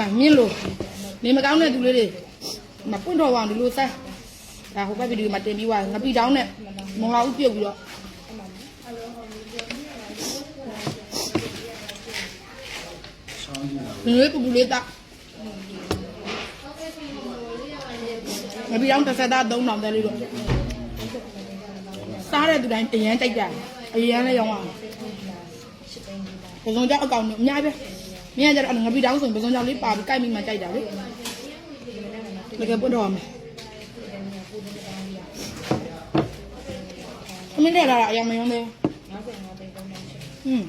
မမြင့်လို့နေမကောင်းတဲ့သူလေးတွေမပွင့်တော်အောင်ဒီလိုဆက်ဒါဟိုဘက်ဗီဒီယိုမှာတင်ပြီးသွားငပိတောင်းနဲ့မုံလာဥပြုတ်ပြီးတော့ဒီလိုပူပူလေးတာငပိတောင်းတစ်ဆက်သား3000တဲလေးတော့စားတဲ့သူတိုင်းအရန်ကြိုက်ကြတယ်အရန်လည်းရောင်းအောင်ပစုံကြောက်အကောင်နဲ့အများပဲ မြင်ကြတော့ငပိတောင်းဆိုရင်ပစုံကြောက်လေးပါပြီးကြိုက်မိမှကြိုက်တာလေတကယ်ပွင့်တော်မယ်အမင်းတဲ့လာအရင်မယုံသေးဟင်း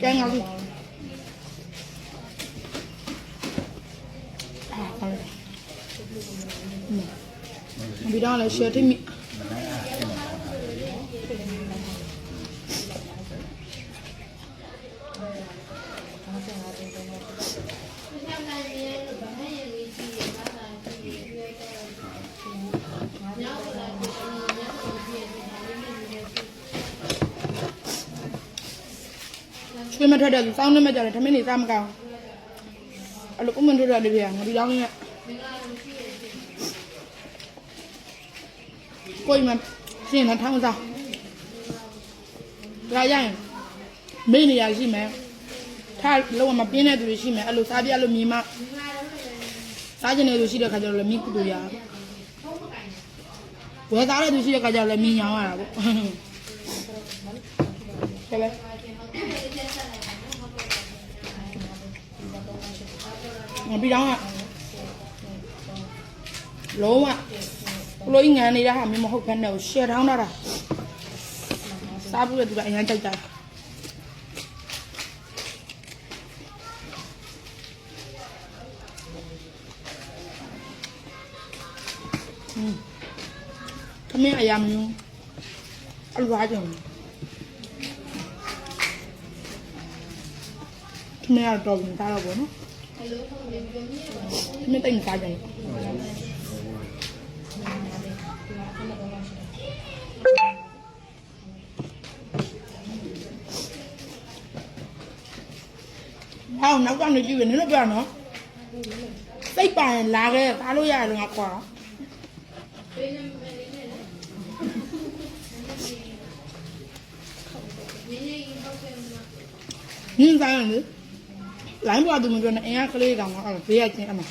ကျန်ငါဘူးအာဟုတ်တယ်ဒီတော့လည်း share တိမိ တဲ့သူစောင်းနေမှကြတယ်ထမင်းနေစားမကောင်းအဲ့လိုပုံမှန်ထွက်တဲ့တွေငါဒီတောင်းနေကိုယ်မှရှင်းနေထောင်းစားဒါရရင်မင်းနေရရှိမယ်ထားလုံးဝမပြင်းတဲ့သူတွေရှိမယ်အဲ့လိုစားပြလို့မြင်မစားကျင်တဲ့သူရှိတဲ့ခါကျတော့လည်းမြင်ကုတူရဝယ်စားတဲ့သူရှိတဲ့ခါကျတော့လည်းမြင်ရောင်းရတာပေါ့ဟုတ်လဲ ပြီးတော့ကလုံးဝဘလို့ငန်းနေတာဟာမင်းမဟုတ်ဘဲနဲ့ကိုရှယ်ထောင်းတာစားဘူးလေသူကအရင်ကြိုက်တာอืมခမင်းအရာမယုံအလွားကြုံခမင်းကတော့ဘူးသားတော့ဘောနော် ไม่ติงการอย่างဟောနောက်ကနေကြည့်ရနင်တို့ပြောနော်စိတ်ပိုင်လာခဲ့သားလို့ရတယ်ငါကွာနင်းဆိုင်လေ လိုင်းဘွားသူမပြောနဲ့အင်အားကလေးကောင်ကအဲ့ဘေးရချင်းအမဒ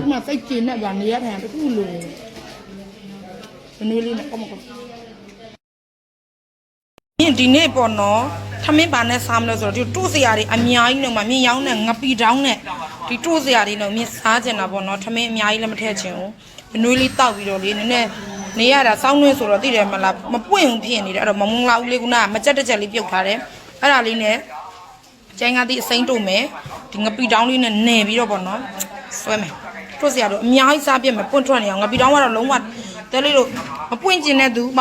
ီမှာစိတ်ကျင်နဲ့ဗျာနေရထိုင်တခုလိုဘယ်နည်းလေးနဲ့ကောမကောမြင်ဒီနေ့ပေါ့နော်ထမင်းပါနဲ့စားမလို့ဆိုတော့ဒီတူးစရာတွေအများကြီးတော့မမြင်ရောင်းနဲ့ငပီတောင်းနဲ့ဒီတူးစရာတွေတော့မြင်စားကျင်တာပေါ့နော်ထမင်းအများကြီးလည်းမထည့်ချင်ဘူးဘယ်နည်းလေးတောက်ပြီးတော့လေနည်းနည်း နေရတာစောင်းနှွင်းဆိုတော့သိတယ်မလားမပွင့်ဘူးဖြစ်နေတယ်အဲ့တော့မမုံလာဦးလေးကမကြက်တစ်ချက်လေးပြုတ်ထားတယ်အဲ့ဒါလေးနဲ့ကျန်းကားသည့်အစိမ့်တို့မယ်ဒီငပီတောင်းလေးနဲ့နယ်ပြီးတော့ပေါ့နော်ဆွဲမယ်တူးစရာတော့အများကြီးစားပြစ်မယ်ပွင့်ထွက်နေအောင်ငပီတောင်းကတော့လုံးဝတဲလေးတို့မပွင့်ကျင်တဲ့သူမ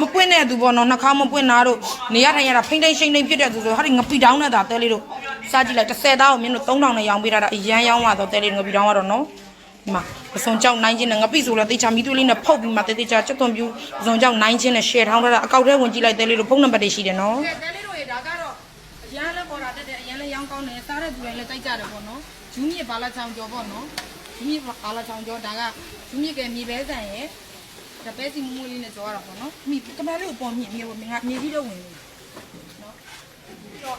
မပွင့်တဲ့သူပေါ့နော်နှာခေါင်းမပွင့်တာတို့နေရထိုင်ရတာဖိမ့်ထိန်ရှိန်ထိန်ဖြစ်တဲ့သူဆိုဟာဒီငပီတောင်းနဲ့တာတဲလေးတို့စားကြည့်လိုက်30သားကိုမင်းတို့3000နဲ့ရောင်းပေးတာဒါအရန်ရောင်းလာတော့တဲလေးငပီတောင်းကတော့နော် ဒီမှာပစုံကြောက်နိုင်ချင်းနဲ့ငပိဆိုလဲတေချာမီတူလေးနဲ့ဖုတ်ပြီးမှတေတေချာချက်သွန်ပြူပစုံကြောက်နိုင်ချင်းနဲ့ share ထောင်းထားတာအကောက်ထဲဝင်ကြည့်လိုက်တဲလေးတို့ဖုန်းနံပါတ်တွေရှိတယ်နော်တဲလေးတို့ရေဒါကတော့အရန်လဲပေါ်တာတက်တယ်အရန်လဲရောင်းကောင်းတယ်စားတဲ့သူတွေလည်းကြိုက်ကြတယ်ပေါ့နော်ဂျူးမြစ်ဘာလာချောင်ကျော်ပေါ့နော်ဂျူးမြစ်ဘာလာချောင်ကျော်ဒါကဂျူးမြစ်ကမြေပဲဆန်ရဲ့ဒါပဲစီမမွေးလေးနဲ့ကြောရတာပေါ့နော်မိကမလေးကိုပေါ်မြင့်မြေပေါ့ငါမြေကြီးတော့ဝင်နေနော်ပြီးတော့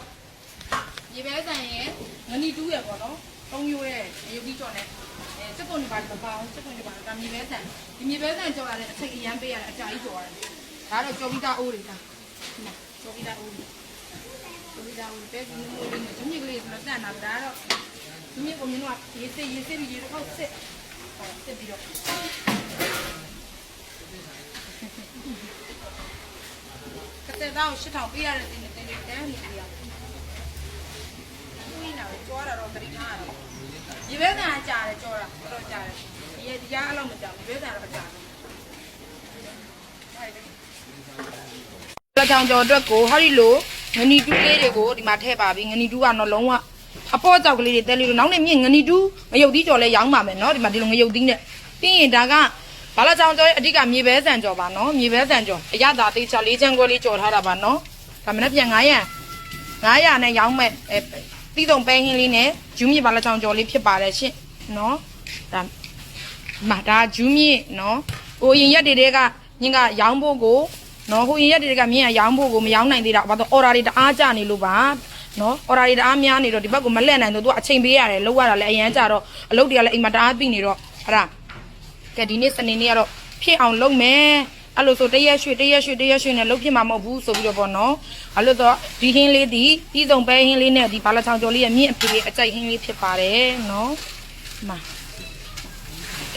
မြေပဲဆန်ရဲ့ငနီတူးရဲ့ပေါ့နော်သုံးရိုးရဲ့ရုပ်ကြီးကြော်နဲ့အဲ စက်ကုန်နေပါတော့ပါအောင်စက်ကုန်နေပါတော့ဒါမြေပဲဆန်ဒီမြေပဲဆန်ကြော်ရတဲ့အချိန်အရန်ပေးရတဲ့အကြာကြီးကြော်ရတယ်ဒါတော့ကြော်ပြီးသားအိုးတွေဒါဒီမှာကြော်ပြီးသားအိုးတွေကြော်ပြီးသားအိုးပဲစီမမွေးလေးနဲ့ဂျူးမြစ်ကလေးဆိုတော့တန်တာဒါတော့ဂျူးမြစ်ကိုမြင်တော့ရေးစစ်ရေးစစ်ပြီးရေတော့စစ်စစ်ပြီးတော့ကတဲ့တော့ရှစ်ထောင်ပေးရတဲ့တင်တင်တန်းနေပြရဦးနာကိုကြွားတာတော့တတိထားရတယ် ဒီဘက်ကကြာတယ်ကြောတာတော်တော်ကြာတယ်ဒီရဒီကအဲ့လိုမကြောက်ဒီဘက်ကလည်းမကြောက်လက်ချောင်ကျော်အတွက်ကိုဟာဒီလိုငနီတူးလေးတွေကိုဒီမှာထည့်ပါပြီငနီတူးကတော့လုံးဝအပေါ်ကြောက်ကလေးတွေတဲလေးလို့နောက်နေမြင့်ငနီတူးငရုတ်သီးကျော်လဲရောင်းပါမယ်နော်ဒီမှာဒီလိုငရုတ်သီးနဲ့ပြီးရင်ဒါကဘာလာချောင်ကျော်ရဲ့အဓိကမြေပဲဆန်ကျော်ပါနော်မြေပဲဆန်ကျော်အရသာသေးချလေးချမ်းခွဲလေးကျော်ထားတာပါနော်ဒါမနဲ့ပြန်900 900နဲ့ရောင်းမဲ့ တီးတုံပဲဟင်းလေးနဲ့ဂျူးမြေဘာလာချောင်းကျော်လေးဖြစ်ပါတယ်ရှင်နော်ဒါမဒါဂျူးမြေနော်ဟိုအရင်ရက်တွေတည်းကညင်ကရောင်းဖို့ကိုနော်ဟိုရင်ရက်တွေကမြင်ရရောင်းဖို့ကိုမရောင်းနိုင်သေးတာဘာလို့ order တွေတအားကြနေလို့ပါနော် order တွေတအားများနေတော့ဒီဘက်ကိုမလှည့်နိုင်တော့သူကအချိန်ပေးရတယ်လောက်ရတာလည်းအရန်ကြတော့အလုပ်တွေကလည်းအိမ်မှာတအားပြီးနေတော့အဲ့ဒါကဲဒီနေ့စနေနေ့ကတော့ဖြစ်အောင်လုပ်မယ် အဲ့လိုဆိုတရက်ရွှေ့တရက်ရွှေ့တရက်ရွှေ့နဲ့လုပ်ဖြစ်မှာမဟုတ်ဘူးဆိုပြီးတော့ပေါ့နော်အဲ့လိုတော့ဒီဟင်းလေးဒီပြီးဆုံးပဲဟင်းလေးနဲ့ဒီဘာလာချောင်ကျော်လေးရဲ့မြင့်အဖေလေးအကြိုက်ဟင်းလေးဖြစ်ပါတယ်နော်ဒီမှာ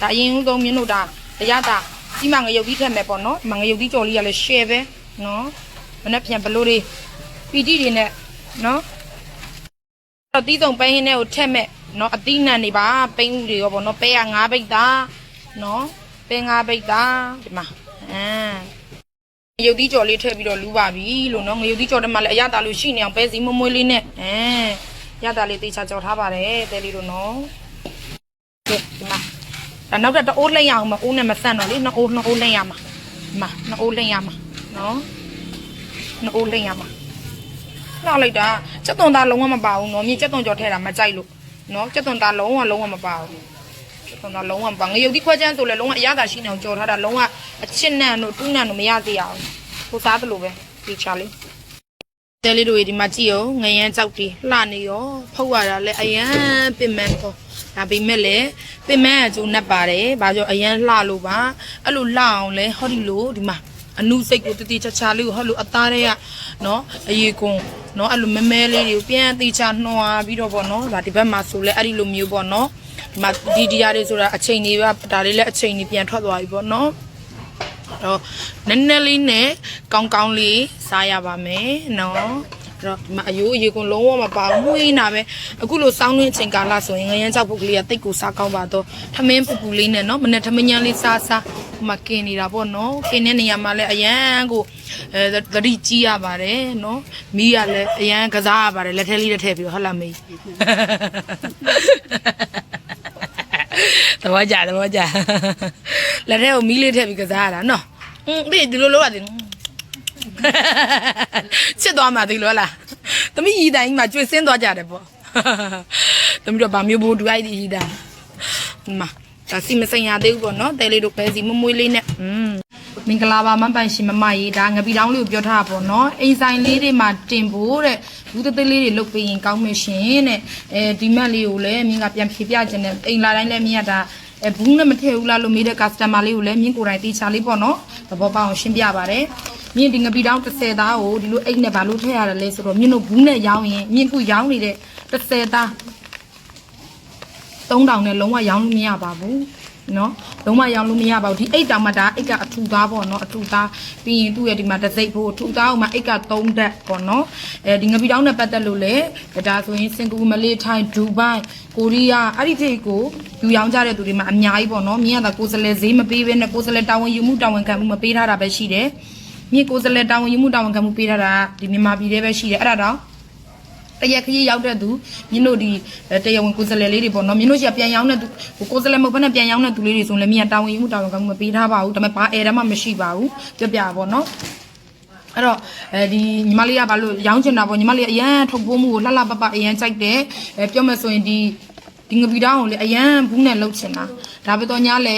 ဒါအရင်ဆုံးမြင့်တို့ဒါတရားတာဒီမှာငရုတ်ကြီးထက်မယ်ပေါ့နော်ဒီမှာငရုတ်ကြီးကြော်လေးကလည်း share ပဲနော်မနေ့ပြန်ဘလို့တွေပီတိတွေနဲ့နော်တော့တီးဆုံးပဲဟင်းနဲ့ကိုထက်မဲ့နော်အသီးနှံတွေပါပိန်းဦးတွေရောပေါ့နော်ပဲက၅ပိတ်သားနော်ပဲ၅ပိတ်သားဒီမှာ အမ်ငရုတ်သီးကြော်လေးထည့်ပြီးတော့လူပါပြီလို့နော်ငရုတ်သီးကြော်တက်မှလည်းအရသာလို့ရှိနေအောင်ပဲစီမမွေးလေးနဲ့အဲရတာလေးတေချာကြော်ထားပါတယ်တဲလေးတို့နော်ကဲဒီမှာဒါနောက်တော့တအိုးလိမ့်ရအောင်မအိုးနဲ့မဆန့်တော့လေနှစ်အိုးနှစ်အိုးလိမ့်ရမှာဒီမှာနှစ်အိုးလိမ့်ရမှာနော်နှစ်အိုးလိမ့်ရမှာနောက်လိုက်တာစက်သွန်သားလုံးဝမပါဘူးနော်မြေစက်သွန်ကြော်ထဲတာမကြိုက်လို့နော်စက်သွန်သားလုံးဝလုံးဝမပါဘူးကျွန်တော်လုံးဝပါငရုတ်ဒီခွက်ချမ်းဆိုလဲလုံးဝအရသာရှိနေအောင်ကြော်ထားတာလုံးဝ အချစ်နံ့တို့တူးနံ့တို့မရသေးအောင်ကိုစားသလိုပဲဒီချာလေးတဲလေးတို့ဒီမှာကြည့်အောင်ငရမ်းကြောက်တီလှနေရောဖုတ်ရတာလဲအရန်ပင်မန်းပေါ့ဒါပေမဲ့လည်းပင်မန်းအကျိုးနဲ့ပါတယ်ဘာကြောင့်အရန်လှလို့ပါအဲ့လိုလှအောင်လဲဟောဒီလိုဒီမှာအနုစိတ်ကိုတတိချာချာလေးကိုဟောလိုအသားတွေကနော်အရေကွန်နော်အဲ့လိုမဲမဲလေးတွေကိုပြန်သေးချာနှွာပြီးတော့ပေါ့နော်ဒါဒီဘက်မှာဆိုလဲအဲ့ဒီလိုမျိုးပေါ့နော်ဒီမှာဒီဒီရတွေဆိုတာအချိန်တွေပါဒါလေးလည်းအချိန်တွေပြန်ထွက်သွားပြီပေါ့နော် တော့နည်းနည်းလေးနဲ့ကောင်းကောင်းလေးစားရပါမယ်နော်အဲ့တော့ဒီမှာအယိုးအရေကွန်လုံးဝမပါဘူးမှုရင်းတာပဲအခုလိုစောင်းနှင်းအချိန်ကာလဆိုရင်ငရမ်းကြောက်ပုတ်ကလေးကတိတ်ကိုစားကောင်းပါတော့ထမင်းပူပူလေးနဲ့နော်မနေ့ထမင်းညလေးစားစားမကင်နေတာပေါ့နော်ကင်တဲ့နေရာမှာလည်းအရန်ကိုအဲသတိကြီးရပါတယ်နော်မိကလည်းအရန်ကစားရပါတယ်လက်ထဲလေးလက်ထဲပြီးတော့ဟုတ်လားမေး သဘောကျသဘောကျလက်ထဲကိုမီးလေးထည့်ပြီးကစားရတာနော်အင်းပြီးဒီလိုလိုရတယ်ချစ်သွားမှသိလို့လားသမီးရီတိုင်းမှာကျွေဆင်းသွားကြတယ်ပေါ့သမီးတို့ဗာမျိုးဘိုးတူလိုက်ဒီရီတိုင်းမဒါစီမဆိုင်ရသေးဘူးပေါ့နော်တဲလေးတို့ပဲစီမမွေးလေးနဲ့อืม မင်္ဂလာပါမပိုင်ရှင်မမကြီးဒါငပီတောင်းလေးကိုပြောထားတာပေါ့နော်အိမ်ဆိုင်လေးတွေမှာတင်ဖို့တဲ့ဘူးသေးသေးလေးတွေလုတ်ပေးရင်ကောင်းမယ်ရှင်တဲ့အဲဒီမက်လေးကိုလည်းမြင်ကပြန်ဖြေပြခြင်းနဲ့အိမ်လာတိုင်းလည်းမြင်ရတာအဲဘူးနဲ့မထည့်ဘူးလားလို့မေးတဲ့ customer လေးကိုလည်းမြင်ကိုယ်တိုင်တေချာလေးပေါ့နော်သဘောပေါက်အောင်ရှင်းပြပါတယ်မြင်ဒီငပီတောင်း30သားကိုဒီလိုအိတ်နဲ့ဘာလို့ထည့်ရတယ်လဲဆိုတော့မြင်တို့ဘူးနဲ့ရောင်းရင်မြင်ခုရောင်းနေတဲ့30သား3000နဲ့လုံးဝရောင်းလို့မရပါဘူး နော်လုံးဝရောင်းလို့မရပါဘူးဒီအိတ်တောင်မှဒါအိတ်ကအထူသားပေါ့နော်အထူသားပြီးရင်သူ့ရဲ့ဒီမှာတစ်စိတ်ဖို့အထူသားအောင်မှအိတ်က3ဓာတ်ပေါ့နော်အဲဒီငပီတောင်းနဲ့ပတ်သက်လို့လေဒါဆိုရင်စင်ကာပူမလေးထိုင်းဒူဘိုင်းကိုရီးယားအဲ့ဒီထိတ်ကိုယူရောင်းကြတဲ့သူတွေမှာအများကြီးပေါ့နော်မြင်ရတာကိုယ်စလဲဈေးမပေးဘဲနဲ့ကိုယ်စလဲတာဝန်ယူမှုတာဝန်ခံမှုမပေးထားတာပဲရှိတယ်မြင့်ကိုယ်စလဲတာဝန်ယူမှုတာဝန်ခံမှုပေးထားတာဒီမြန်မာပြည်ထဲပဲရှိတယ်အဲ့ဒါတော့ တရက်ခရီးရောက်တဲ့သူမြင်းတို့ဒီတရားဝင်ကိုယ်စားလှယ်လေးတွေပေါ့နော်မြင်းတို့ရှိပြန်ရောက်တဲ့သူကိုယ်စားလှယ်မဟုတ်ဘဲနဲ့ပြန်ရောက်တဲ့သူလေးတွေဆိုရင်လည်းမြင်တာဝန်ယူမှုတာဝန်ကမှုမပေးထားပါဘူးဒါပေမဲ့ဘာအဲတမှမရှိပါဘူးပြပြပါပေါ့နော်အဲ့တော့အဲဒီညီမလေးကဘာလို့ရောင်းချင်တာပေါ့ညီမလေးကအရန်ထုတ်ပိုးမှုကိုလှလှပပအရန်ကြိုက်တယ်အဲပြောမယ်ဆိုရင်ဒီဒီငပီတောင်းကိုလေအရန်ဘူးနဲ့လှုပ်ချင်တာဒါပဲတော့ညာလဲ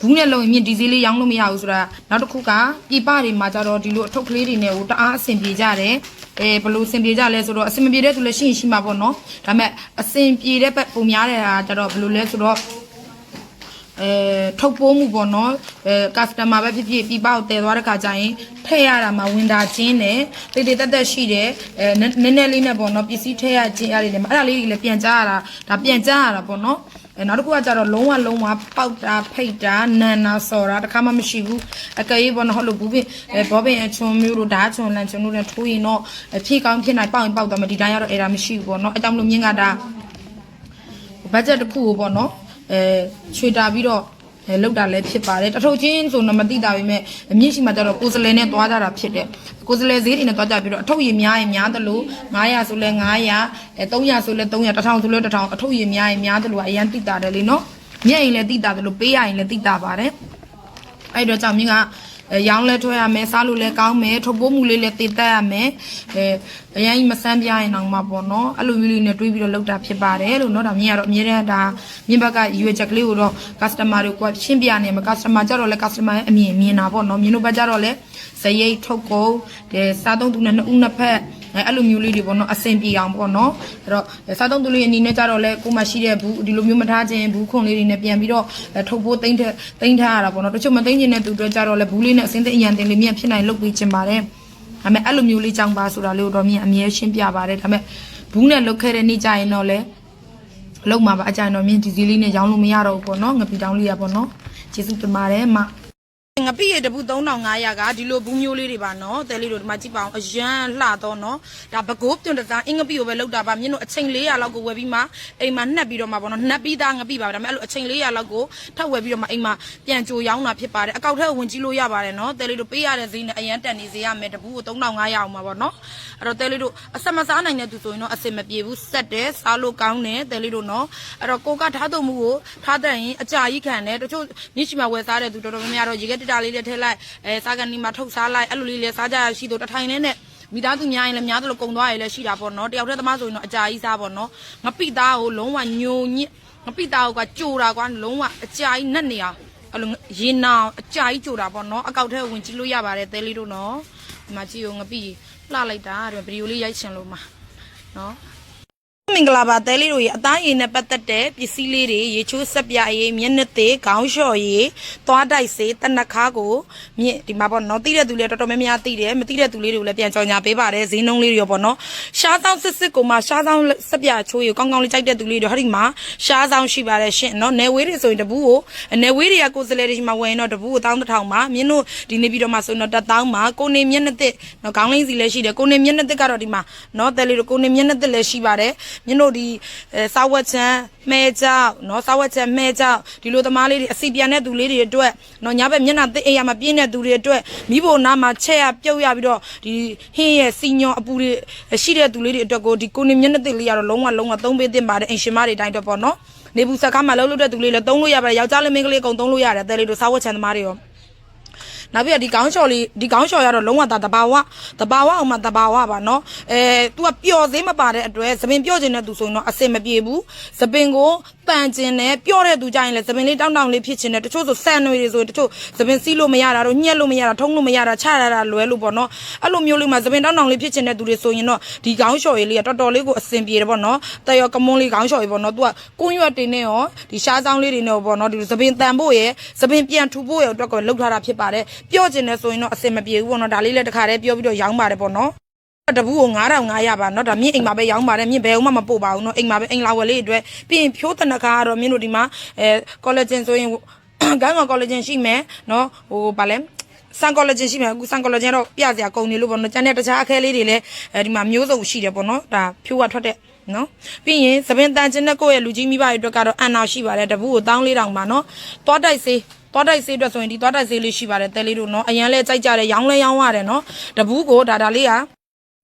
ဘူးနဲ့လုံးရင်မြင့်ဒီဇီးလေးရောင်းလို့မရဘူးဆိုတာနောက်တစ်ခုကပြပတွေမှာကြတော့ဒီလိုအထုပ်ကလေးတွေနဲ့ဟိုတအားအဆင်ပြေကြတယ် အဲဘယ်လိုအဆင်ပြေကြလဲဆိုတော့အဆင်မပြေတဲ့သူလည်းရှိရင်ရှိမှာပေါ့နော်ဒါပေမဲ့အဆင်ပြေတဲ့ဘက်ပုံများတဲ့ဟာကြတော့ဘယ်လိုလဲဆိုတော့အဲထုတ်ပိုးမှုပေါ့နော်အဲ customer ပဲဖြစ်ဖြစ်ပြပကိုတည်သွားတဲ့ခါကျရင်ထည့်ရတာမှာဝင်တာချင်းတယ်တိတ်တိတ်တက်တက်ရှိတယ်အဲနည်းနည်းလေးနဲ့ပေါ့နော်ပစ္စည်းထည့်ရချင်းရတယ်အဲ့ဒါလေးတွေလည်းပြန်ကြားရတာဒါပြန်ကြားရတာပေါ့နော် အဲနောက်တစ်ခုကကြတော့လုံးဝလုံးဝပေါက်တာဖိတ်တာနန်တာစော်တာတခါမှမရှိဘူးအကယ်၍ဘောနော်ဟုတ်လို့ဘူးပင်အဲဘောပင်အချွန်မျိုးတို့ဓာတ်ချွန်လန်ချွန်တို့နဲ့ထိုးရင်တော့အဖြည့်ကောင်းဖြစ်နိုင်ပေါက်ရင်ပေါက်တော့မဒီတိုင်းကတော့အဲ့ဒါမရှိဘူးပေါ့နော်အဲကြောင့်မလို့မြင်ကတာဘတ်ဂျက်တစ်ခုကိုပေါ့နော်အဲချွေတာပြီးတော့ အဲလောက်တာလည်းဖြစ်ပါတယ်တထုပ်ချင်းဆိုတော့မသိတာပဲမဲ့အမြင့်ရှိမှကျတော့ကိုယ်စလဲနဲ့သွားကြတာဖြစ်တယ်ကိုယ်စလဲဈေးတွေနဲ့သွားကြပြီးတော့အထုပ်ရည်များရင်များတယ်လို့900ဆိုလဲ900အဲ300ဆိုလဲ300 1000ဆိုလဲ1000အထုပ်ရည်များရင်များတယ်လို့အရန်သိတာတယ်လေနော်မြက်ရင်လည်းတိတာတယ်လို့ပေးရရင်လည်းတိတာပါတယ်အဲ့တော့ကြောင့်မြင့်ကအဲ ရောင်းလဲထွက်ရမယ်စားလို့လဲကောင်းမယ်ထုတ်ပိုးမှုလေးလဲတည်တတ်ရမယ်အဲအရင်ကြီးမဆန်းပြရင်တော့မှပေါ့နော်အဲ့လိုမျိုးလေးနဲ့တွေးပြီးတော့လောက်တာဖြစ်ပါတယ်လို့နော်ဒါမြင်ရတော့အမြဲတမ်းဒါမြင်ဘက်ကရွေချက်ကလေးကိုတော့ customer တွေကရှင်းပြနေမှာ customer ကြတော့လဲ customer ရဲ့အမြင်မြင်တာပေါ့နော်မြင်တို့ဘက်ကြတော့လဲဇရိတ်ထုတ်ကုန်ဒီစားသုံးသူနဲ့နှစ်ဦးနှစ်ဖက် အဲအဲ့လိုမျိုးလေးတွေပေါ့နော်အဆင်ပြေအောင်ပေါ့နော်အဲ့တော့စားသုံးသူလေးအနေနဲ့ကြတော့လဲကိုမှရှိတဲ့ဘူးဒီလိုမျိုးမထားခြင်းဘူးခွန်လေးတွေနဲ့ပြန်ပြီးတော့ထုတ်ဖို့တိမ့်ထက်တိမ့်ထားရတာပေါ့နော်တချို့မတိမ့်ခြင်းတဲ့သူတွေကြတော့လဲဘူးလေးနဲ့အစင်းသိအရန်တင်လေးမြတ်ဖြစ်နိုင်လုပ်ပေးခြင်းပါတယ်ဒါပေမဲ့အဲ့လိုမျိုးလေးကြောင့်ပါဆိုတာလေးကိုတော့မြင်အမြဲရှင်းပြပါတယ်ဒါပေမဲ့ဘူးနဲ့လုတ်ခဲ့တဲ့နေ့ကျရင်တော့လဲလုံးမှာပါအကြိုင်တော့မြင်ဒီစီလေးနဲ့ရောင်းလို့မရတော့ဘူးပေါ့နော်ငပီတောင်းလေးရပေါ့နော်ကျေးဇူးတင်ပါတယ်မ ငပိရတပူ3500ကဒီလိုဘူးမျိုးလေးတွေပါနော်တဲလေးတို့ဒီမှာကြည့်ပါအောင်အရန်လှတော့နော်ဒါဘကိုးပြုံတစားအင်္ဂပိကိုပဲလောက်တာပါမြင်တို့အချိန်400လောက်ကိုဝယ်ပြီးမှအိမ်မှာနှက်ပြီးတော့မှပေါ့နော်နှက်ပြီးသားငပိပါဒါပေမဲ့အဲ့လိုအချိန်400လောက်ကိုထပ်ဝယ်ပြီးတော့မှအိမ်မှာပြန်ကြိုရောင်းတာဖြစ်ပါတယ်အကောက်ထဲဝင်ကြည့်လို့ရပါတယ်နော်တဲလေးတို့ပေးရတဲ့ဈေးနဲ့အရန်တက်နေစေရမယ်တပူကို3500အောင်ပါပေါ့နော်အဲ့တော့တဲလေးတို့အဆက်မစားနိုင်တဲ့သူဆိုရင်တော့အစင်မပြေဘူးဆက်တယ်စားလို့ကောင်းတယ်တဲလေးတို့နော်အဲ့တော့ကိုကထားတော့မှုကိုထားတဲ့ရင်အကြာကြီးခံတယ်တချို့မြစ်ချီမှာဝယ်စားတဲ့သူတော်တော်များများတော့ရေခဲတတလေးလေးထည့်လိုက်အဲစားကနေမှာထုတ်စားလိုက်အဲ့လိုလေးလေးစားကြရရှိတော့တထိုင်နဲ့နဲ့မိသားစုများရင်လည်းများသလိုကုံသွားရလည်းရှိတာပေါ့နော်တယောက်တည်းသမားဆိုရင်တော့အကြာကြီးစားပေါ့နော်ငပိသားကိုလုံးဝညိုညစ်ငပိသားကိုကကြိုတာကွာလုံးဝအကြာကြီးနက်နေအောင်အဲ့လိုရေနာအကြာကြီးကြိုတာပေါ့နော်အကောက်ထဲဝင်ကြည့်လို့ရပါတယ်သဲလေးတို့နော်ဒီမှာကြည့်ဦးငပိလှလိုက်တာဒီဗီဒီယိုလေးရိုက်ချင်လို့မှာနော် မင်္ဂလာပါတဲလေးတို့ရေအသားရည်နဲ့ပတ်သက်တဲ့ပစ္စည်းလေးတွေရေချိုးဆက်ပြရေးမျက်နှာသေးခေါင်းလျှော်ရေးသွားတိုက်စေးတနခါကိုမြင့်ဒီမှာပေါ့နော်သိတဲ့သူလေးတော်တော်များများသိတယ်မသိတဲ့သူလေးတွေကိုလည်းပြန်ကြော်ညာပေးပါတယ်ဈေးနှုန်းလေးတွေရောပေါ့နော်ရှားဆောင်စစ်စစ်ကိုမှရှားဆောင်ဆက်ပြချိုးရေကောင်းကောင်းလေးကြိုက်တဲ့သူလေးတွေဟောဒီမှာရှားဆောင်ရှိပါတယ်ရှင်နော်နယ်ဝေးတွေဆိုရင်တပူးကိုနယ်ဝေးတွေကကိုယ်စလဲတွေဒီမှာဝယ်ရင်တော့တပူးကိုတောင်းတစ်ထောင်ပါမြင့်တို့ဒီနေပြီးတော့မှဆိုရင်တော့တစ်တောင်းပါကိုနေမျက်နှာသစ်နော်ခေါင်းလင်းစီလည်းရှိတယ်ကိုနေမျက်နှာသစ်ကတော့ဒီမှာနော်တဲလေးတို့ကိုနေမျက်နှာသစ်လည်းရှိပါတယ်မြင့်တို့ဒီအဲစာဝတ်ချမ်းမဲကြောက်နော်စာဝတ်ချမ်းမဲကြောက်ဒီလိုသမားလေးတွေအစီပြန်တဲ့သူလေးတွေအတွက်နော်ညဘက်မျက်နှာသစ်အိမ်ရမှာပြင်းတဲ့သူတွေအတွက်မိဖို့နားမှာချက်ရပြုတ်ရပြီးတော့ဒီဟင်းရဲ့စီညောအပူတွေရှိတဲ့သူလေးတွေအတွက်ကိုဒီကိုနေမျက်နှာသစ်လေးကတော့လုံးဝလုံးဝသုံးပေးသင့်ပါတယ်အင်ရှင်မတွေတိုင်းအတွက်ပေါ့နော်နေဘူးစကားမှာလှုပ်လှုပ်တဲ့သူလေးလည်းသုံးလို့ရပါတယ်ယောက်ျားလေးမိန်းကလေးအကုန်သုံးလို့ရတယ်တဲလေးတို့စာဝတ်ချမ်းသမားတွေရော နောက်ပြီးတော့ဒီကောင်းလျှော်လေးဒီကောင်းလျှော်ရတော့လုံးဝသာတဘာဝတဘာဝအောင်မှတဘာဝပါနော်အဲ तू ကပျော်သေးမပါတဲ့အတွက်သပင်ပျော့ခြင်းတဲ့သူဆိုရင်တော့အစင်မပြေဘူးသပင်ကိုပန်ခြင်းနဲ့ပျော့တဲ့သူကြရင်လည်းသပင်လေးတောင်းတောင်းလေးဖြစ်ခြင်းနဲ့တချို့ဆိုဆန်နွေတွေဆိုရင်တချို့သပင်စီးလို့မရတာတော့ညှက်လို့မရတာထုံးလို့မရတာချရတာလွဲလို့ပေါ့နော်အဲ့လိုမျိုးလေးမှာသပင်တောင်းတောင်းလေးဖြစ်ခြင်းတဲ့သူတွေဆိုရင်တော့ဒီကောင်းလျှော်ရည်လေးကတော်တော်လေးကိုအစင်ပြေတယ်ပေါ့နော်တက်ရောကမွန်းလေးကောင်းလျှော်ရည်ပေါ့နော် तू ကကွန်းရွက်တင်နေရောဒီရှားဆောင်လေးတွေနဲ့ပေါ့နော်ဒီသပင်တန်ဖို့ရယ်သပင်ပြန်ထူဖို့ရယ်အတွက်ကိုလှုပ်ထားတာဖြစ်ပါတယ်ပျော့ခြင်းနဲ့ဆိုရင်တော့အစင်မပြေဘူးပေါ့နော်ဒါလေးလည်းတစ်ခါတည်းပြောပြီးတော့ရောင်းပါတယ်ပေါ့နော် တပူကို9500ပါเนาะဒါမြင့်အိမ်မှာပဲရောင်းပါတယ်မြင့်ဘယ်အောင်မှမပို့ပါဘူးเนาะအိမ်မှာပဲအိမ်လာဝယ်လေးအတွက်ပြီးရင်ဖြိုးတနခါကတော့မြင့်တို့ဒီမှာအဲကောလာဂျင်ဆိုရင် ဂန်းကောင်ကောလာဂျင်ရှိမယ်เนาะဟိုဗာလဲဆန်ကောလာဂျင်ရှိမယ်အခုဆန်ကောလာဂျင်တော့ပြစရာကုန်နေလို့ပေါ့နော်ကျန်တဲ့တခြားအခဲလေးတွေလည်းအဲဒီမှာမျိုးစုံရှိတယ်ပေါ့နော်ဒါဖြိုးကထွက်တဲ့နော်ပြီးရင်သပင်တန်ချင်းနဲ့ကိုယ့်ရဲ့လူကြီးမိဘတွေအတွက်ကတော့အန်နာရှိပါတယ်တပူကို1400ပါเนาะသွားတိုက်စေး သွားတိုက်ဆေးအတွက်ဆိုရင်ဒီသွားတိုက်ဆေးလေးရှိပါတယ်တဲလေးတို့နော်အရန်လဲကြိုက်ကြတယ်ရောင်းလဲရောင်းရတယ်နော်တပူးကိုဒါဒါလေးက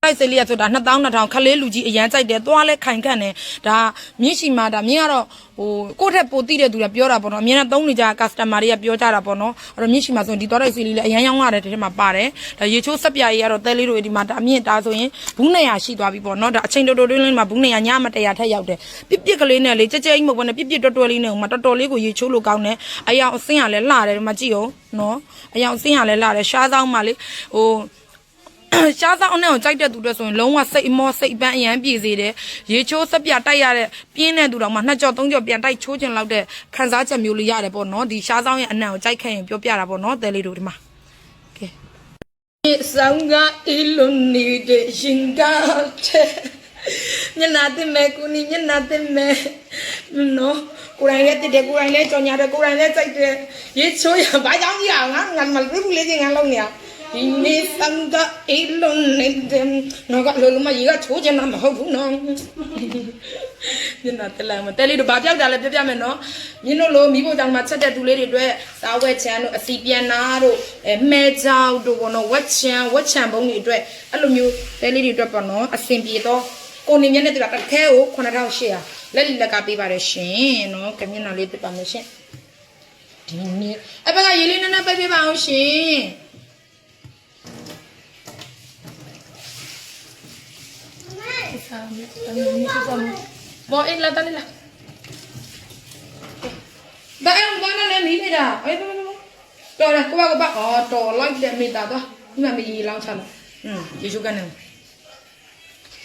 က်စလေးရဆိုတာ2200ခလေးလူကြီးအရန်ကြိုက်တယ်သွားလဲခိုင်ခန့်တယ်ဒါမြင့်ရှိမှာဒါမြင့်ကတော့ဟိုကိုယ့်ထက်ပိုတိတဲ့သူကပြောတာပေါ့နော်အများနဲ့သုံးနေကြ customer တွေကပြောကြတာပေါ့နော်အဲ့တော့မြင့်ရှိမှာဆိုရင်ဒီသွားလိုက်စလေးလည်းအရန်ရောင်းရတယ်ဒီထဲမှာပါတယ်ဒါရေချိုးဆက်ပြရေးကတော့တဲလေးတို့ဒီမှာဒါမြင့်ဒါဆိုရင်ဘူး200ရှိသွားပြီပေါ့နော်ဒါအချိန်တော်တော်တွင်းလေးမှာဘူး200ညမ100ထက်ရောက်တယ်ပြစ်ပြစ်ကလေးနဲ့လေကြဲကြဲကြီးမဟုတ်ဘဲနဲ့ပြစ်ပြစ်တွတ်တွတ်လေးနဲ့ဟိုမှာတော်တော်လေးကိုရေချိုးလို့ကောင်းတယ်အယောင်အစင်းရလဲလှတယ်ဒီမှာကြည့်အောင်နော်အယောင်အစင်းရလဲလှတယ်ရှားဆောင်မှလေဟို ရှားဆောင်အနဲ့ကိုကြိုက်တဲ့သူတွေဆိုရင်လုံးဝစိတ်အမောစိတ်ပန်းအရန်ပြေစေတယ်ရေချိုးစက်ပြတိုက်ရတဲ့ပြင်းတဲ့သူတော်မှနှစ်ကြော်သုံးကြော်ပြန်တိုက်ချိုးချင်လောက်တဲ့ခံစားချက်မျိုးလေးရတယ်ပေါ့နော်ဒီရှားဆောင်ရဲ့အနံ့ကိုကြိုက်ခဲ့ရင်ပြောပြတာပေါ့နော်တဲလေးတို့ဒီမှာကဲဆောင်ကအီလွန်နေတဲ့ရှင်ကတဲ့ညနာတင်မဲ့ကိုနီညနာတင်မဲ့နော်ကိုယ်တိုင်လည်းတက်တယ်ကိုယ်တိုင်လည်းကြော်ညာတယ်ကိုယ်တိုင်လည်းကြိုက်တယ်ရေချိုးရဘာကြောင့်ကြီးအောင်ငါငါမလို့လေးချင်းငါလုံးနေရ ဒီနေ့စံကအေးလုံးနေတယ်ငါကလောလမကြီးကချိုးချင်တာမဟုတ်ဘူးနော်ညနာတလန်မတဲလေးတို့ဘာပြောက်တာလဲပြပြမယ်နော်မြင်းတို့လိုမိဖို့တောင်မှာချက်တဲ့သူလေးတွေအတွက်စားဝက်ချမ်းတို့အစီပြန်နာတို့အဲမဲကြောက်တို့ပေါ့နော်ဝက်ချမ်းဝက်ချမ်းဘုံတွေအတွက်အဲ့လိုမျိုးတဲလေးတွေအတွက်ပေါ့နော်အစင်ပြေတော့ကိုနေမြတ်နဲ့တူတာတစ်ခဲကို9800လက်လီလက်ကပေးပါတယ်ရှင်နော်ကမျက်နှာလေးတက်ပါမယ်ရှင်ဒီနေ့အဘကရေလေးနည်းနည်းပိတ်ပေးပါအောင်ရှင် ဘောအေးလာတလေးလာဘာအောင်ဘာနဲ့လဲမီးနေတာအေးတော်တော်တော်ကိုကကအော်တော်လိုက်တယ်မိသားတော့ဒီမှာမီးလောင်းချလို့อืมရေချိုးကနေ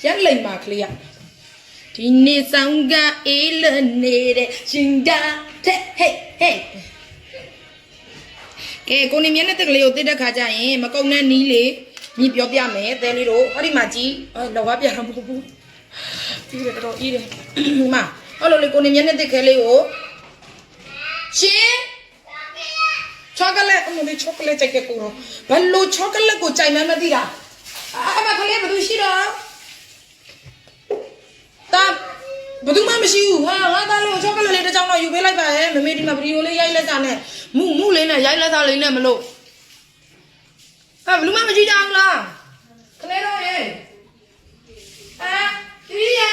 ရက်လိမ်ပါကလေးရဒီနေ့ဆောင်ကအေးလနေတဲ့ရှင်ကတဲ့ဟေးဟေးကဲကိုနေမြတ်နဲ့တက်ကလေးကိုတိတဲ့ခါကျရင်မကုံတဲ့နီးလေး မြည်ပြောပြမယ်တဲလေးတို့ဟောဒီမှာကြည်အော်လောကပြတော့မဟုတ်ဘူးကြည့်ရတော့ဤတယ်ဒီမှာဟောလို့လေကိုနေမြတ်နဲ့တက်ခဲလေးကိုရှင်ချောကလက်အမလေးချောကလက်ကြိုက်တဲ့ကိုတော့ဘယ်လိုချောကလက်ကိုကြိုက်မှန်းမသိတာအမကလေးဘယ်သူရှိတော့တာဘယ်သူမှမရှိဘူးဟာငါသားလို့ချောကလက်လေးတစ်ချောင်းတော့ယူပေးလိုက်ပါဟဲ့မမေဒီမှာဗီဒီယိုလေးရိုက်လက်စားနဲ့မူမူလေးနဲ့ရိုက်လက်စားလေးနဲ့မလို့ ဟာဘယ်သူမှမရှိကြဘူးလားကလေးတော့ရေအာတီးရေ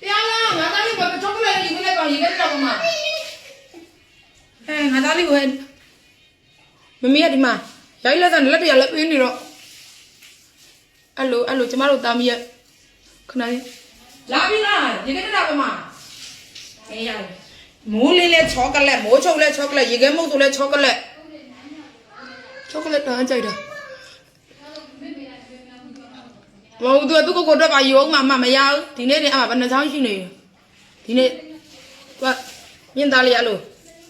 တရားလားငါသားလေးကချောကလက်လေးယူပေးလိုက်ပါရေခဲတော့မှာအဲငါသားလေးကိုဟဲ့မမေကဒီမှာရိုက်လက်စားနဲ့လက်တရလက်ပေးနေတော့အဲ့လိုအဲ့လိုကျမတို့တာမီးရခဏလေးလာပြီလားရေခဲတက်တာပမာအေးရတယ်မိုးလေးလဲချောကလက်မိုးချုပ်လဲချောကလက်ရေခဲမုတ်ဆိုလဲချောကလက် ချောကလက်တန်းကြိုက်တာမဟုတ်သူကသူ့ကိုယ်ကိုယ်တော့ပါယူအောင်မှမမရဘူးဒီနေ့တင်အမဘယ်နှချောင်းရှိနေဒီနေ့သူကမြင့်သားလေးအဲ့လို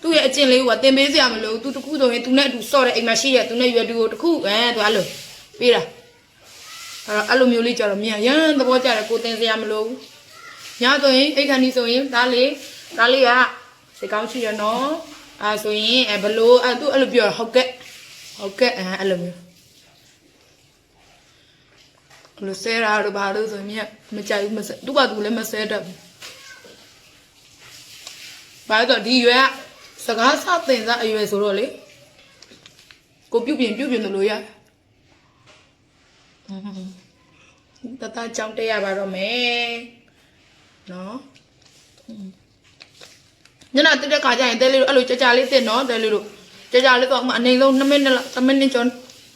သူ့ရဲ့အကျင့်လေးကတင်ပေးစရာမလိုသူတခုဆိုရင်သူနဲ့အတူစော့တဲ့အိမ်မှာရှိရသူနဲ့ရွယ်တူကိုတခုအဲသူအဲ့လိုပေးတာအဲ့တော့အဲ့လိုမျိုးလေးကြတော့မြန်ရမ်းသဘောကျတယ်ကိုတင်စရာမလိုဘူးညဆိုရင်အိတ်ခဏီဆိုရင်ဒါလေးဒါလေးကစိတ်ကောင်းရှိရနော်အဲဆိုရင်အဲဘလို့အဲသူအဲ့လိုပြောဟုတ်ကဲ့ ဟုတ်ကဲ့အဲအဲ့လိုမျိုးအဲ့လိုဆဲတာတို့ဘာလို့ဆိုရင်မကြိုက်ဘူးမဆဲသူကသူလည်းမဆဲတတ်ဘူးဘာလို့တော့ဒီရွယ်ကစကားစတင်စားအရွယ်ဆိုတော့လေကိုပြုတ်ပြင်ပြုတ်ပြင်လို့ရတတကြောင်းတက်ရပါတော့မယ်နော်ညနာတက်တဲ့ခါကျရင်တဲလေးတို့အဲ့လိုကြကြလေးတက်နော်တဲလေးတို့ ကြကြလေးတော့အမအနေဆုံး2မိနစ်လောက်3မိနစ်ကျော်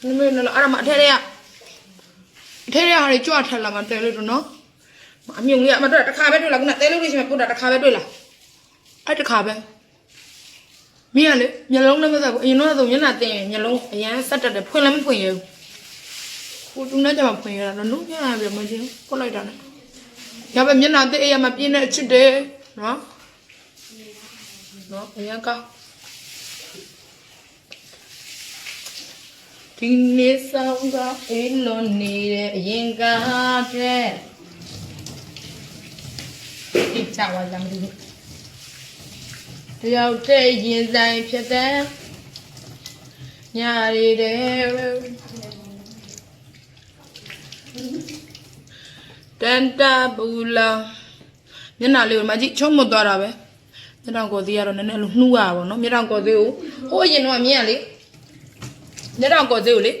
2မိနစ်လောက်အဲ့ဒါမှအထက်ထဲကအထက်ထဲဟာတွေကြွထက်လာမှတဲလေးတို့နော်အမြုံလေးကအမတို့တစ်ခါပဲတွေ့လာခုနတဲလေးလေးရှိမှပုတ်တာတစ်ခါပဲတွေ့လာအဲ့တစ်ခါပဲမင်းကလေမျက်လုံးလည်းမသက်ဘူးအရင်တော့ဆိုမျက်နှာတင်ရင်မျက်လုံးအရန်ဆက်တက်တယ်ဖွင့်လည်းမဖွင့်ရဘူးကိုတူနဲ့ကြမှာဖွင့်ရတာနော်နုညံ့ပြမချင်းဖွင့်လိုက်တာနဲ့ရပါမျက်နှာသေးအရာမပြင်းတဲ့အချစ်တယ်နော်နော်အရင်က ဒီနေ့ဆောင်ကအေးလွန်နေတဲ့အရင်ကတဲ့ဒီချဝါလာမလို့တယောက်တည်းရင်ဆိုင်ဖြစ်တဲ့ညာရီတဲ့တန်တာဘူးလာမျက်နှာလေးကိုမကြည့်ချုံမသွားတာပဲမျက်နှာကိုသေးရတော့နည်းနည်းလို့နှူးရပါဘောနော်မျက်နှာကိုသေးကိုဟိုအရင်တော့မြင်ရလေ မျက်နှာကိုသေးကိုလေ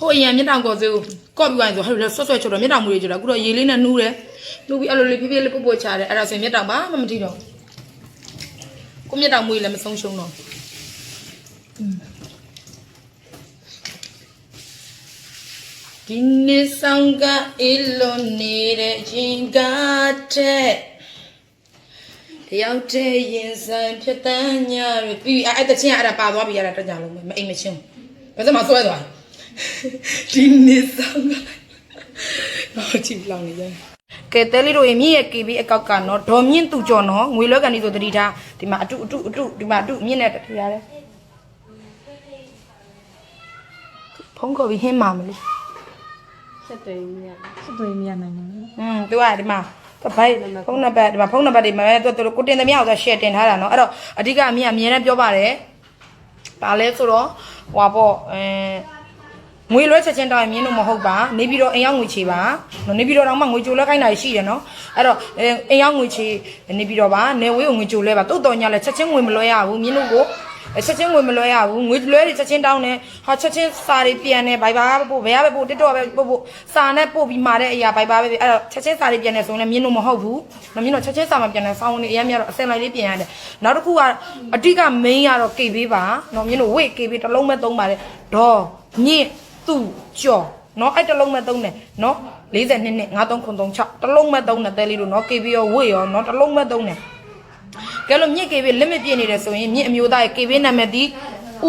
ဟိုအရင်မျက်နှာကိုသေးကိုကော့ပြီးသွားရင်ဆိုဟဲ့ဆွတ်ဆွတ်ချတော့မျက်နှာမူလေးကြတော့အခုတော့ရေလေးနဲ့နှူးတယ်နှူးပြီးအဲ့လိုလေးဖြည်းဖြည်းလေးပုတ်ပုတ်ချတယ်အဲ့ဒါဆိုရင်မျက်နှာဘာမှမထိတော့ကိုမျက်နှာမူလေးလည်းမဆုံးရှုံးတော့ဒီနေ့ဆောင်ကအလွန်နေတဲ့အချိန်ကတဲ့တယောက်တည်းရင်ဆိုင်ဖြစ်တန်းညာရပြီးအဲ့အဲ့တချင်းအဲ့ဒါပါသွားပြီရတာတက်ကြလုံးမအိမ်မချင်းဘာ စမဆွဲသွားဒီနေ့ဆောင်ကတော့ကြည့်လောင်နေကြကဲတဲလေးတို့ရဲ့မြင့်ရဲ့ KB အကောက်ကနော်ဒေါ်မြင့်သူကျော်နော်ငွေလွှဲကန်ဒီဆိုတတိထားဒီမှာအတုအတုအတုဒီမှာအတုမြင့်နဲ့တထရတယ်ဖုန်းခေါ်ပြီးဟင်းမာမလို့ ဆက်သွယ်မြတ်ဆက်သွယ်မြတ်နိုင်တယ် อืม तू อ่ะဒီမှာသူဘိုက်ဖုန်းနံပါတ်ဒီမှာဖုန်းနံပါတ်တွေမှာပဲသူသူကိုတင်သမျှကိုသူ share တင်ထားတာเนาะအဲ့တော့အဓိကအမြင်အမြင်နဲ့ပြောပါတယ် ဒါလဲဆိုတော့ဟွာပေါ့အဲငွေလွှဲချက်ချင်းတောင်းရင်မြင်လို့မဟုတ်ပါနေပြီးတော့အိမ်ရောက်ငွေချေပါနော်နေပြီးတော့တော့မှငွေကြိုလဲခိုင်းတာရှိတယ်နော်အဲ့တော့အဲအိမ်ရောက်ငွေချေနေပြီးတော့ပါနေဝေးကိုငွေကြိုလဲပါတိုးတော်ညလဲချက်ချင်းငွေမလွှဲရဘူးမြင်လို့ကိုအဲ ချက်ချင်းငွေမလွှဲရဘူးငွေလွှဲတွေချက်ချင်းတောင်းတယ်ဟာချက်ချင်းစာတွေပြန်တယ်ဘိုင်ဘာပဲပို့ဘယ်ရပဲပို့တစ်တော့ပဲပို့ပို့စာနဲ့ပို့ပြီးမာတဲ့အရာဘိုင်ဘာပဲအဲ့တော့ချက်ချင်းစာတွေပြန်တယ်ဆိုရင်လည်းမြင်လို့မဟုတ်ဘူးမမြင်တော့ချက်ချင်းစာမပြန်တယ်ဆောင်းနေအရင်မြတော့အစင်လိုက်လေးပြန်ရတယ်နောက်တစ်ခုကအဓိက main ကတော့ KB ပါနော်မြင်လို့ weight KB တစ်လုံးမဲ့သုံးပါတယ်ဒေါ်ညင့်သူ့ကြော်နော်အဲ့တစ်လုံးမဲ့သုံးတယ်နော်42နှစ်9336တစ်လုံးမဲ့သုံးတယ်တဲလေးတို့နော် KB ရော weight ရောနော်တစ်လုံးမဲ့သုံးတယ် ကဲလို့မြစ် KB limit ပြည့်နေတယ်ဆိုရင်မြစ်အမျိုးသားရဲ့ KB နာမည်ဒီ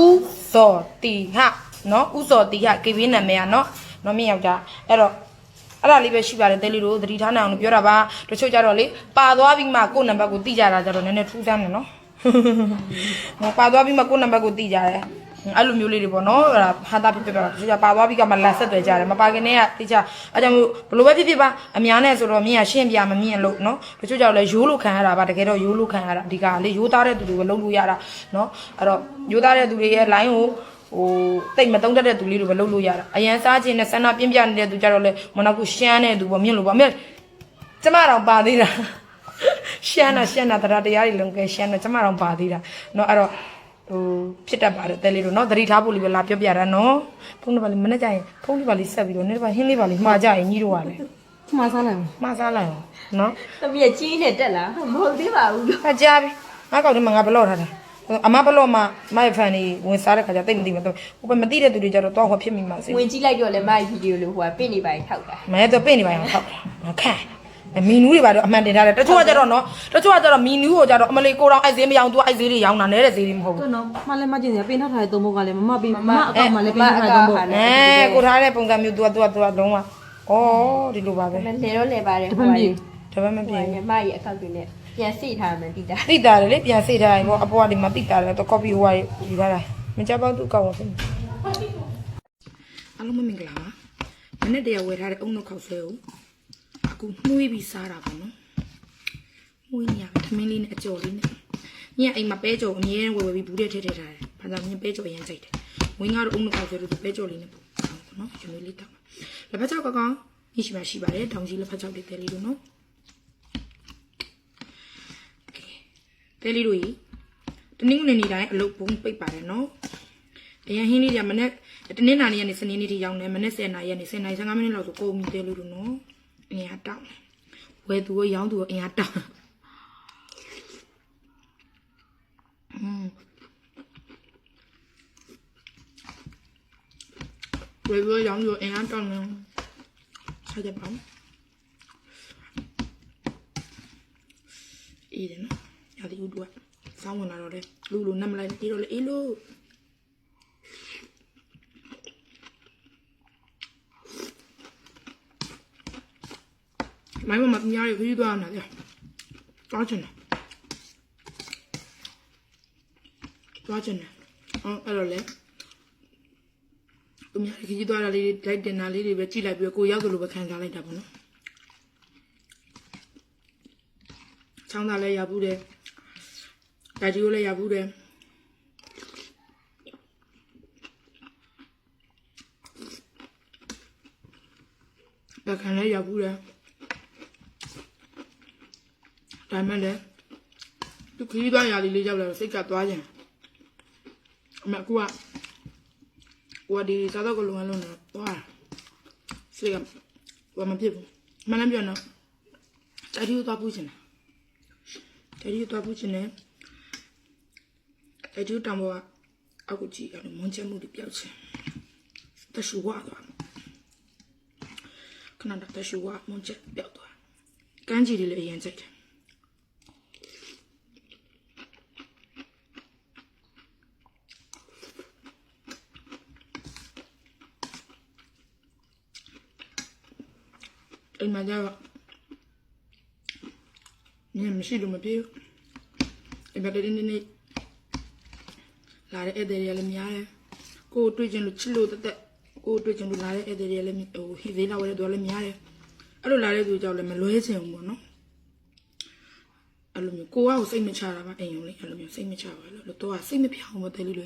ဥဇော်တီဟနော်ဥဇော်တီဟ KB နာမည်อ่ะနော်နော်မြင့်ယောက်ျားအဲ့တော့အဲ့ဒါလေးပဲရှိပါတယ်တဲလီတို့သတိထားနိုင်အောင်လို့ပြောတာပါတချို့ကြတော့လေပါသွားပြီးမှကိုယ့်နံပါတ်ကိုသိကြတာကြတော့နည်းနည်းထူးဆန်းတယ်နော်နော်ပါသွားပြီးမှကိုယ့်နံပါတ်ကိုသိကြတယ် အဲ့လိုမျိုးလေးတွေပေါ့နော်အဲ့ဒါဟာတာဖြစ်ဖြစ်ပါတချို့ကြပါသွားပြီးကမှလက်ဆက်သွယ်ကြတယ်မပါခင်တည်းကတိကျအဲ့ကြောင့်မို့ဘလို့ပဲဖြစ်ဖြစ်ပါအများနဲ့ဆိုတော့မြင့်ရရှင်းပြမမြင့်လို့နော်တချို့ကြတော့လေရိုးလို့ခံရတာပါတကယ်တော့ရိုးလို့ခံရတာအဓိကလေရိုးသားတဲ့သူတွေကလုံးလို့ရတာနော်အဲ့တော့ရိုးသားတဲ့သူတွေရဲ့ line ကိုဟိုတိတ်မတုံးတတ်တဲ့သူလေးတွေပဲလုံးလို့ရတာအရန်စားခြင်းနဲ့ဆန္ဒပြင်းပြနေတဲ့သူကြတော့လေမနောက်ခုရှမ်းတဲ့သူပေါ့မြင့်လို့ပေါ့မြင့်ကျမတော့ပါသေးတာရှမ်းတာရှမ်းတာတရားတရားတွေလုံးကဲရှမ်းတော့ကျမတော့ပါသေးတာเนาะအဲ့တော့ ဟိုဖြစ်တတ်ပါတယ်တဲလေးတို့နော်သတိထားဖို့လေးပဲလာပြောပြတာနော်ဖုန်းနံပါတ်လေးမနေ့ကျရင်ဖုန်းနံပါတ်လေးဆက်ပြီးတော့နေ့တစ်ပါးဟင်းလေးပါလေးမှာကြရင်ညီတို့ရတယ်မှားစားလိုက်အောင်မှားစားလိုက်အောင်နော်သမီးကကြီးနဲ့တက်လာမဟုတ်သေးပါဘူးအကြပြီငါကောက်ထဲမှာငါဘလော့ထားတာအမဘလော့မှာမိုက်ဖန်နေဝင်စားတဲ့ခါကျတိတ်မသိဘူးတော့ဟိုပဲမသိတဲ့သူတွေကြတော့တော့ဟောဖြစ်မိမှာစေဝင်ကြည့်လိုက်တော့လည်းမိုက်ဗီဒီယိုလိုဟိုကပင့်နေပါရင်ထောက်တာမဲတော့ပင့်နေပါရင်ထောက်တာမခံ မီနူးတွေပါတော့အမှန်တင်ထားတယ်တချို့ကကြတော့နော်တချို့ကကြတော့မီနူးကိုကြတော့အမလေးကိုတော့အိုက်ဈေးမရောင်းသူအိုက်ဈေးတွေရောင်းတာနဲတဲ့ဈေးတွေမဟုတ်ဘူး တော့နော်မလည်းမကျင်စရာပင်ထောက်ထားတဲ့သုံးဘုတ်ကလည်းမမပြီးမအကောင့်မှလည်းပင်ထောက်ထားတဲ့သုံးဘုတ် အဲကိုထားတဲ့ပုံစံမျိုး तू က तू က तू ကလုံးဝဩဒီလိုပါပဲ လဲတော့လဲပါတယ် တပတ်မြေ တပတ်မ ဟို ပြေ ကညီမရဲ့အကောင့်တွေနဲ့ပြန်စိထားမှန်းတိတာ တိတာတယ်လေပြန်စိတ်ထားရင်ပေါ့အပေါ်ကဒီမှာတိတာတယ်တော့ copy ဟိုကယူထားတာမကြပေါက်သူအကောင့်ပါဖြစ်အားလုံးမင်္ဂလာပါမနေ့တည်းဝယ်ထားတဲ့အုံနှုတ်ခောက်ဆွဲကို အခုနှွေးပြီးစားတာပေါ့နော်နှွေးနေရပဲသမင်းလေးနဲ့အကြော်လေးနဲ့ညအိမ်မှာပဲကြော်အမြဲတမ်းဝယ်ဝယ်ပြီးဘူးတဲ့ထည့်ထည့်ထားတယ်ဘာသာမြင်ပဲကြော်အရင်ကြိုက်တယ်ဝင်းကတော့အုံနှုတ်ခောက်ဆွဲလို့ပဲကြော်လေးနဲ့ပေါ့နော်ကျွန်တော်လေးတောက်လက်ဖက်ချောက်ကကောင်ညရှိမှရှိပါတယ်တောင်ကြီးလက်ဖက်ချောက်တွေတဲလေးလို့နော်တဲလေးတို့ကြီးတနင်္ဂနွေနေ့တိုင်းအလုပ်ပုံပိတ်ပါတယ်နော်အရင်ဟင်းလေးတွေကမနေ့တနင်္လာနေ့ကနေစနေနေ့ထိရောက်နေမနေ့10နာရီကနေ10နာရီ15မိနစ်လောက်ဆိုကုန်ပြီတဲလို့တို့နော် အင်အားတောင်းဝယ်သူကိုရောင်းသူကိုအင်အားတောင်းอืมဝယ်သူကိုရောင်းသူကိုအင်အားတောင်းနေဆက်ကြပါဦးအေးတယ်နော်ရာဒီဦးတို့ကစောင်းဝင်လာတော့လေလူလူနတ်မလိုက်ဒီတော့လေအေးလို့ မိုင်းမမပြညားရခရီးသွားနေတယ်။သွားချင်တယ်။သွားချင်တယ်။အော်အဲ့တော့လေသူများခရီးသွားတာလေးတွေဒိုက်တင်တာလေးတွေပဲကြည့်လိုက်ပြီးတော့ကိုရောက်သလိုပဲခံစားလိုက်တာပေါ့နော်။ချောင်းသားလည်းရဘူးတယ်။ဒါကြီးကိုလည်းရဘူးတယ်။ပကံလည်းရဘူးတယ်။ ဒါမှလည်းသူခရီးသွားရာလေးလေးရောက်လာတော့စိတ်ကသွားကြတယ်အမေကူကဟိုဒီစားတော့ကလုံးလုံးတော့သွားစိတ်ကဘာမဖြစ်ဘူးမလည်းပြောတော့တတိယသွားပူးချင်တယ်တတိယသွားပူးချင်တယ်တတိယတံဘောကအခုကြည့်ရတယ်မွန်ချက်မှုတွေပျောက်ချင်တရှူဝါသွားခဏတော့တရှူဝါမွန်ချက်ပျောက်သွားကန်းကြီးတွေလည်းအရင်ကြိုက်တယ် အိမ်မှာကျတော့ညမရှိလို့မပြေဘူးအိမ်မှာတည်းနေနေလာတဲ့ဧည့်သည်တွေလည်းများတယ်ကိုယ်တွေ့ချင်လို့ချစ်လို့တက်တက်ကိုယ်တွေ့ချင်လို့လာတဲ့ဧည့်သည်တွေလည်းဟိုဟိသေးလာဝဲတဲ့သူလည်းများတယ်အဲ့လိုလာတဲ့သူကြောင့်လည်းမလွဲချင်ဘူးပေါ့နော်အဲ့လိုမျိုးကိုကကိုစိတ်မချတာပါအိမ်ုံလေးအဲ့လိုမျိုးစိတ်မချပါလို့လို့တော့စိတ်မပြောင်းဘူးတဲလေးလွ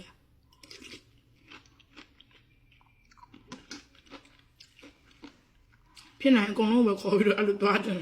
ဖြစ်နိုင်အကုန်လုံးပဲခေါ်ပြီးတော့အဲ့လိုသွားတယ်